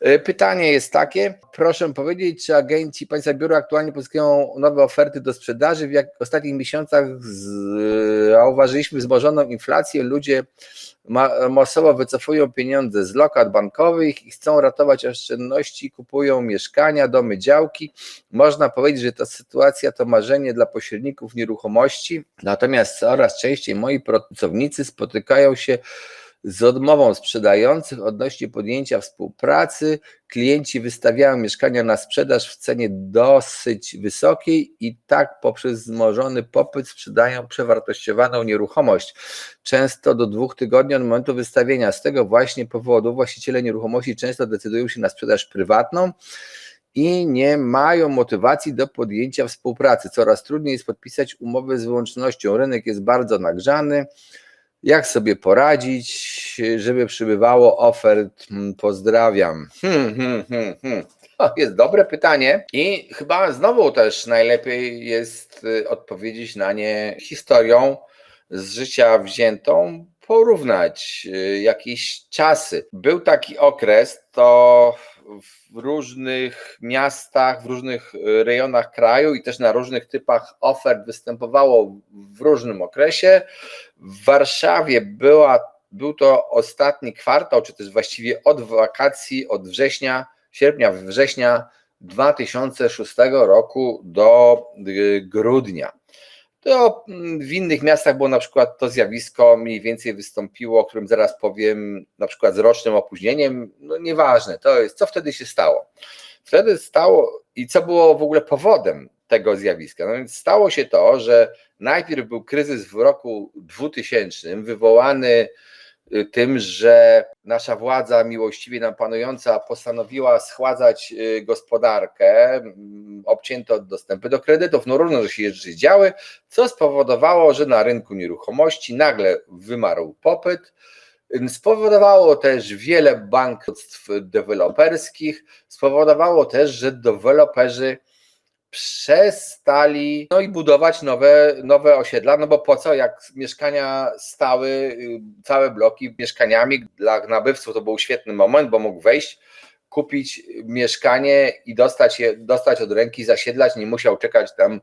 E, Pytanie jest takie, proszę powiedzieć, czy agenci Państwa Biura aktualnie pozyskują nowe oferty do sprzedaży? W jak ostatnich miesiącach z- zauważyliśmy wzmożoną inflację, ludzie ma, masowo wycofują pieniądze z lokat bankowych i chcą ratować oszczędności, kupują mieszkania, domy, działki. Można powiedzieć, że ta sytuacja to marzenie dla pośredników nieruchomości, natomiast coraz częściej moi pracownicy spotykają się z odmową sprzedających odnośnie podjęcia współpracy. Klienci wystawiają mieszkania na sprzedaż w cenie dosyć wysokiej i tak poprzez wzmożony popyt sprzedają przewartościowaną nieruchomość. Często do dwóch tygodni od momentu wystawienia. Z tego właśnie powodu właściciele nieruchomości często decydują się na sprzedaż prywatną i nie mają motywacji do podjęcia współpracy. Coraz trudniej jest podpisać umowę z wyłącznością. Rynek jest bardzo nagrzany. Jak sobie poradzić, żeby przybywało ofert? Hmm, Pozdrawiam. Hmm, hmm, hmm, hmm. To jest dobre pytanie i chyba znowu też najlepiej jest y, odpowiedzieć na nie historią z życia wziętą, porównać y, jakieś czasy. Był taki okres, to w różnych miastach, w różnych y, rejonach kraju i też na różnych typach ofert występowało w różnym okresie. W Warszawie była, był to ostatni kwartał, czy też właściwie od wakacji, od września, sierpnia, września 2006 roku do y, grudnia. To mm, w innych miastach było na przykład to zjawisko mniej więcej wystąpiło, o którym zaraz powiem, na przykład z rocznym opóźnieniem. No nieważne, to jest, co wtedy się stało. Wtedy stało i co było w ogóle powodem tego zjawiska. No więc stało się to, że najpierw był kryzys w roku 2000, wywołany tym, że nasza władza miłościwie nam panująca postanowiła schładzać y, gospodarkę, mm, obcięto dostępy do kredytów, no różne się rzeczy działy, co spowodowało, że na rynku nieruchomości nagle wymarł popyt. Spowodowało też wiele bankructw deweloperskich, spowodowało też, że deweloperzy przestali no i budować nowe, nowe osiedla, no bo po co, jak mieszkania stały, y, całe bloki mieszkaniami dla nabywców, to był świetny moment, bo mógł wejść, kupić mieszkanie i dostać je, dostać od ręki, zasiedlać, nie musiał czekać tam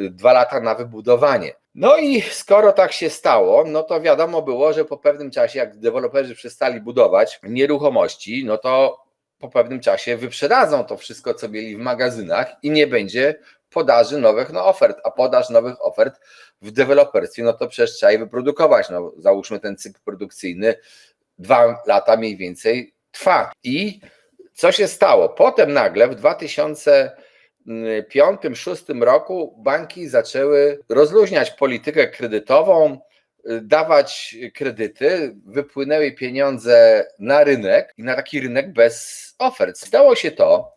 y, dwa lata na wybudowanie. No i skoro tak się stało, no to wiadomo było, że po pewnym czasie, jak deweloperzy przestali budować nieruchomości, no to po pewnym czasie wyprzedadzą to wszystko, co mieli w magazynach i nie będzie podaży nowych no, ofert, a podaż nowych ofert w deweloperstwie, no to przecież trzeba je wyprodukować. No, załóżmy ten cykl produkcyjny dwa lata mniej więcej trwa. I co się stało? Potem nagle w 2005-2006 roku banki zaczęły rozluźniać politykę kredytową, dawać kredyty, wypłynęły pieniądze na rynek i na taki rynek bez ofert. Stało się to,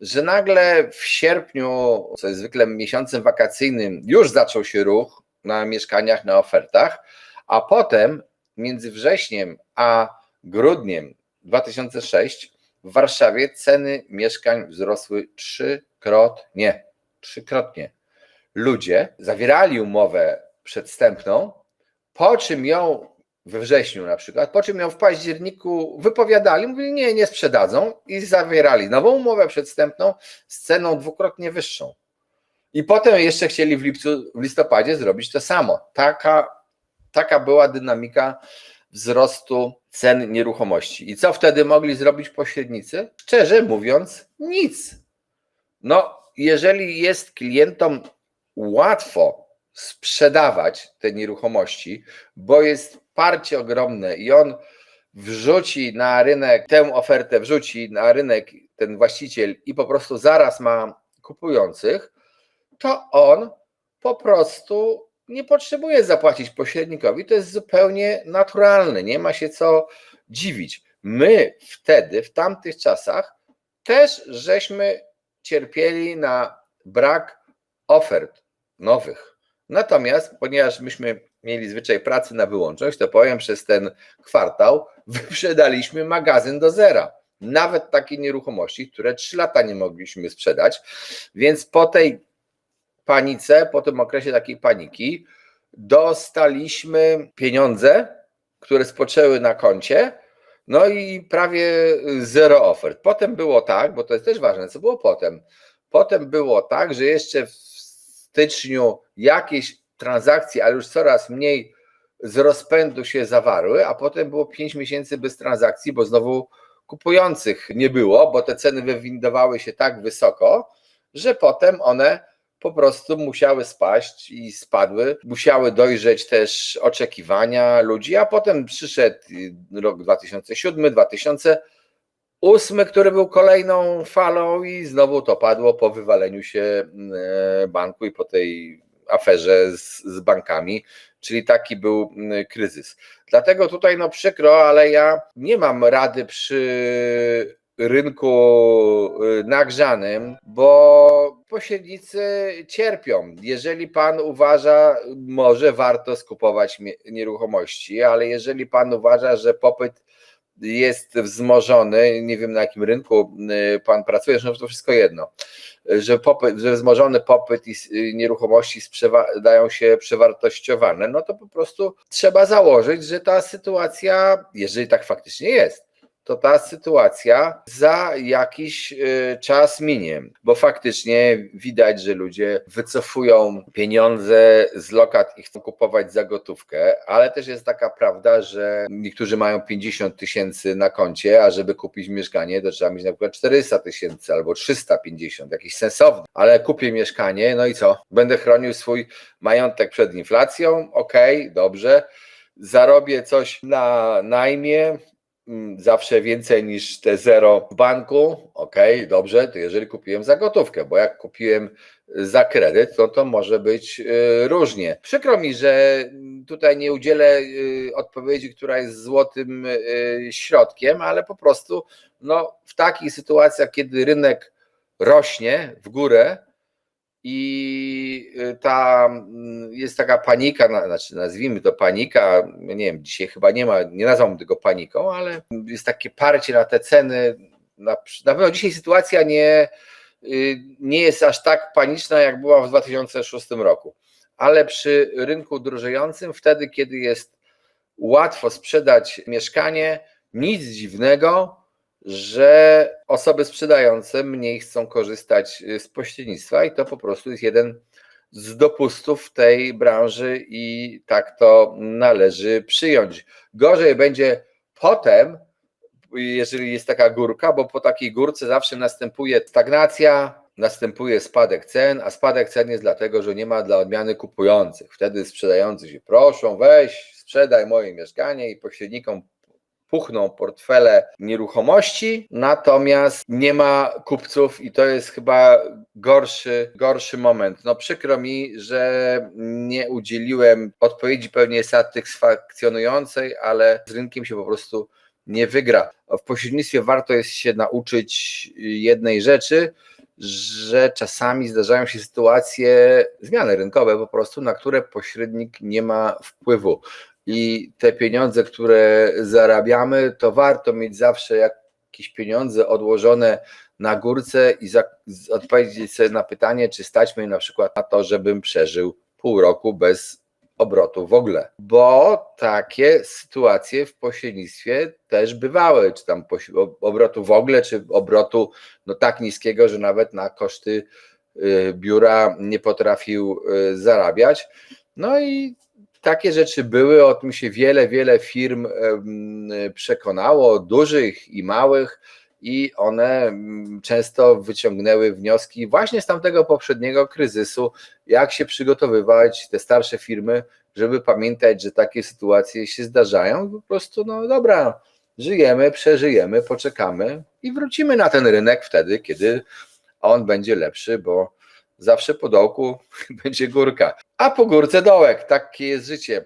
że nagle w sierpniu, co jest zwykle miesiącem wakacyjnym, już zaczął się ruch na mieszkaniach, na ofertach, a potem między wrześniem a grudniem 2006 w Warszawie ceny mieszkań wzrosły trzykrotnie. Trzykrotnie. Ludzie zawierali umowę przedstępną, po czym ją we wrześniu na przykład, po czym ją w październiku wypowiadali, mówili nie, nie sprzedadzą i zawierali nową umowę przedstępną z ceną dwukrotnie wyższą. I potem jeszcze chcieli w lipcu, w listopadzie zrobić to samo. Taka, taka była dynamika wzrostu cen nieruchomości. I co wtedy mogli zrobić pośrednicy? Szczerze mówiąc, nic. No, jeżeli jest klientom łatwo sprzedawać te nieruchomości, bo jest parcie ogromne i on wrzuci na rynek tę ofertę, wrzuci na rynek ten właściciel i po prostu zaraz ma kupujących, to on po prostu nie potrzebuje zapłacić pośrednikowi. To jest zupełnie naturalne, nie ma się co dziwić. My wtedy, w tamtych czasach, też żeśmy cierpieli na brak ofert nowych. Natomiast, ponieważ myśmy mieli zwyczaj pracy na wyłączność, to powiem, przez ten kwartał wyprzedaliśmy magazyn do zera. Nawet takie nieruchomości, które trzy lata nie mogliśmy sprzedać. Więc po tej panice, po tym okresie takiej paniki, dostaliśmy pieniądze, które spoczęły na koncie. No i prawie zero ofert. Potem było tak, bo to jest też ważne, co było potem. Potem było tak, że jeszcze w styczniu jakieś transakcje, ale już coraz mniej z rozpędu się zawarły, a potem było 5 miesięcy bez transakcji, bo znowu kupujących nie było, bo te ceny wywindowały się tak wysoko, że potem one po prostu musiały spaść i spadły. Musiały dojrzeć też oczekiwania ludzi, a potem przyszedł rok 2007, 2008, który był kolejną falą i znowu to padło po wywaleniu się e, banku i po tej aferze z, z bankami, czyli taki był mm, kryzys. Dlatego tutaj no przykro, ale ja nie mam rady przy rynku y, nagrzanym, bo pośrednicy cierpią. Jeżeli pan uważa, może warto skupować nieruchomości, ale jeżeli pan uważa, że popyt jest wzmożony, nie wiem na jakim rynku y, pan pracuje, no to wszystko jedno, że, popyt, że wzmożony popyt i y, nieruchomości dają się przewartościowane, no to po prostu trzeba założyć, że ta sytuacja, jeżeli tak faktycznie jest, to ta sytuacja za jakiś y, czas minie, bo faktycznie widać, że ludzie wycofują pieniądze z lokat i chcą kupować za gotówkę, ale też jest taka prawda, że niektórzy mają 50 tysięcy na koncie, a żeby kupić mieszkanie, to trzeba mieć na przykład 400 tysięcy albo 350, jakiś sensowny, ale kupię mieszkanie, no i co? Będę chronił swój majątek przed inflacją, okej, okay, dobrze. Zarobię coś na najmie, zawsze więcej niż te zero w banku, ok, dobrze, to jeżeli kupiłem za gotówkę, bo jak kupiłem za kredyt, to to może być y, różnie. Przykro mi, że tutaj nie udzielę y, odpowiedzi, która jest złotym y, środkiem, ale po prostu no, w takich sytuacjach, kiedy rynek rośnie w górę, i y, ta mm, jest taka panika, znaczy nazwijmy to panika, nie wiem, dzisiaj chyba nie ma, nie nazwałbym tego paniką, ale jest takie parcie na te ceny. Na, na pewno dzisiaj sytuacja nie, y, nie jest aż tak paniczna, jak była w 2006 roku, ale przy rynku drożejącym, wtedy, kiedy jest łatwo sprzedać mieszkanie, nic dziwnego, że osoby sprzedające mniej chcą korzystać y, z pośrednictwa i to po prostu jest jeden z dopustów tej branży i tak to należy przyjąć. Gorzej będzie potem, jeżeli jest taka górka, bo po takiej górce zawsze następuje stagnacja, następuje spadek cen, a spadek cen jest dlatego, że nie ma dla odmiany kupujących. Wtedy sprzedający się proszą, weź, sprzedaj moje mieszkanie i pośrednikom puchną portfele nieruchomości, natomiast nie ma kupców i to jest chyba gorszy, gorszy moment. No przykro mi, że nie udzieliłem odpowiedzi pewnie satysfakcjonującej, ale z rynkiem się po prostu nie wygra. W pośrednictwie warto jest się nauczyć jednej rzeczy, że czasami zdarzają się sytuacje, zmiany rynkowe po prostu, na które pośrednik nie ma wpływu i te pieniądze, które zarabiamy, to warto mieć zawsze jakieś pieniądze odłożone na górce i odpowiedzieć sobie na pytanie, czy stać mnie na przykład na to, żebym przeżył pół roku bez obrotu w ogóle. Bo takie sytuacje w pośrednictwie też bywały, czy tam obrotu w ogóle, czy obrotu no tak niskiego, że nawet na koszty y, biura nie potrafił y, zarabiać. No i takie rzeczy były, o tym się wiele, wiele firm przekonało, dużych i małych, i one często wyciągnęły wnioski właśnie z tamtego poprzedniego kryzysu, jak się przygotowywać, te starsze firmy, żeby pamiętać, że takie sytuacje się zdarzają. Po prostu, no dobra, żyjemy, przeżyjemy, poczekamy i wrócimy na ten rynek wtedy, kiedy on będzie lepszy, bo zawsze po dołku będzie górka, a po górce dołek. Takie jest życie.